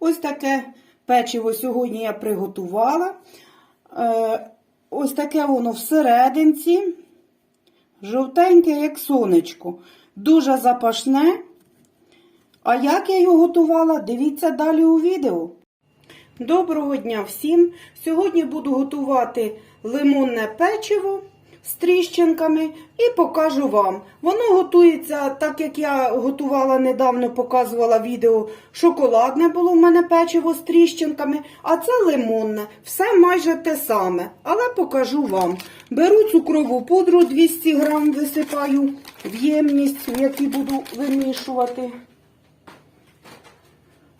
Ось таке печиво сьогодні я приготувала. Е, ось таке воно всерединці. Жовтеньке, як сонечко. Дуже запашне. А як я його готувала, дивіться далі у відео. Доброго дня всім! Сьогодні буду готувати лимонне печиво з тріщинками і покажу вам. Воно готується, так як я готувала недавно, показувала відео, шоколадне було в мене печиво з тріщинками, а це лимонне. Все майже те саме, але покажу вам. Беру цукрову пудру 200 грам, висипаю в ємність, в буду вимішувати.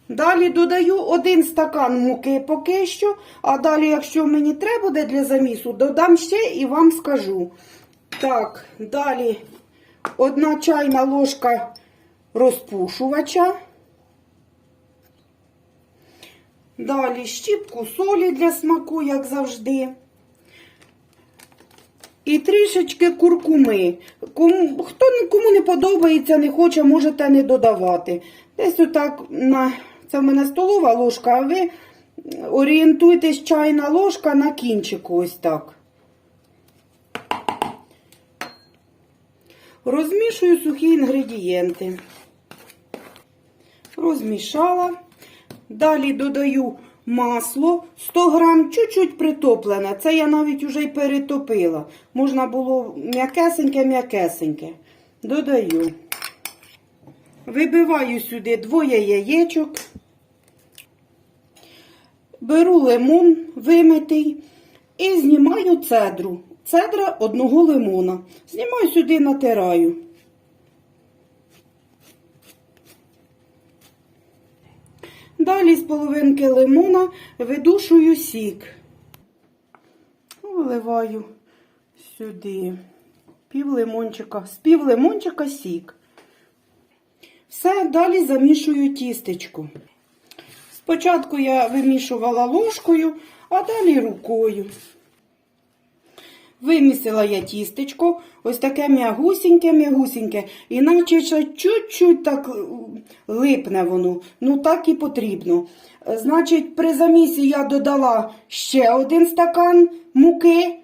Далі додаю один стакан муки поки що, а далі, якщо мені треба буде для замісу, додам ще і вам скажу. Так, далі одна чайна ложка розпушувача. Далі щіпку солі для смаку, як завжди. І трішечки куркуми. Кому, хто кому не подобається, не хоче, можете не додавати. Десь отак на це в мене столова ложка, а ви орієнтуйтесь чайна ложка на кінчику ось так. Розмішую сухі інгредієнти. Розмішала. Далі додаю масло 100 грам, чуть-чуть притоплене. Це я навіть уже й перетопила. Можна було м'якесеньке-м'якесеньке. Додаю. Вибиваю сюди двоє яєчок. Беру лимон вимитий і знімаю цедру. Цедра одного лимона. Знімаю сюди, натираю. Далі з половинки лимона видушую сік. Виливаю сюди пів лимончика, з пів лимончика сік. Все, далі замішую тістечко. Спочатку я вимішувала ложкою, а далі рукою. Вимісила я тістечко, ось таке м'ягусіньке-м'ягусіньке, іначе ще чуть-чуть так липне воно, ну так і потрібно. Значить, при замісі я додала ще один стакан муки,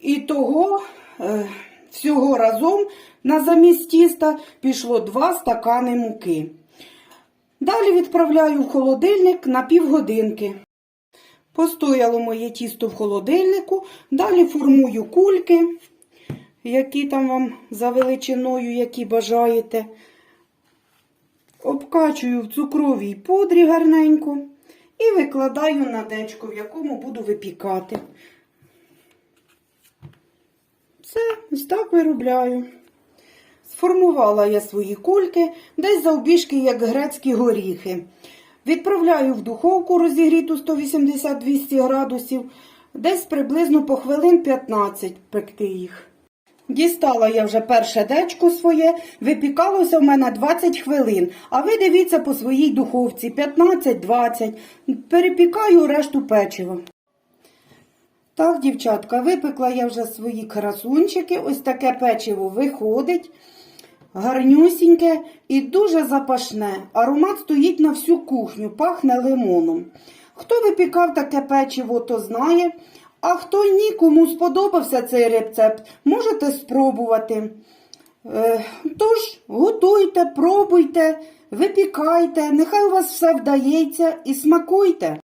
і того е, всього разом на заміс тіста пішло 2 стакани муки. Далі відправляю в холодильник на півгодинки. Постояло моє тісто в холодильнику, далі формую кульки, які там вам за величиною, які бажаєте. Обкачую в цукровій пудрі гарненько і викладаю на дечко, в якому буду випікати. Все, ось так виробляю. Сформувала я свої кульки, десь завбіжки, як грецькі горіхи. Відправляю в духовку розігріту 180-200 градусів, десь приблизно по хвилин 15 пекти їх. Дістала я вже перше дечко своє, випікалося в мене 20 хвилин, а ви дивіться по своїй духовці 15-20. Перепікаю решту печива. Так, дівчатка, випекла я вже свої красунчики. Ось таке печиво виходить. Гарнюсіньке і дуже запашне. Аромат стоїть на всю кухню, пахне лимоном. Хто випікав таке печиво, то знає. А хто ні, кому сподобався цей рецепт, можете спробувати. Е, тож, готуйте, пробуйте, випікайте, нехай у вас все вдається і смакуйте.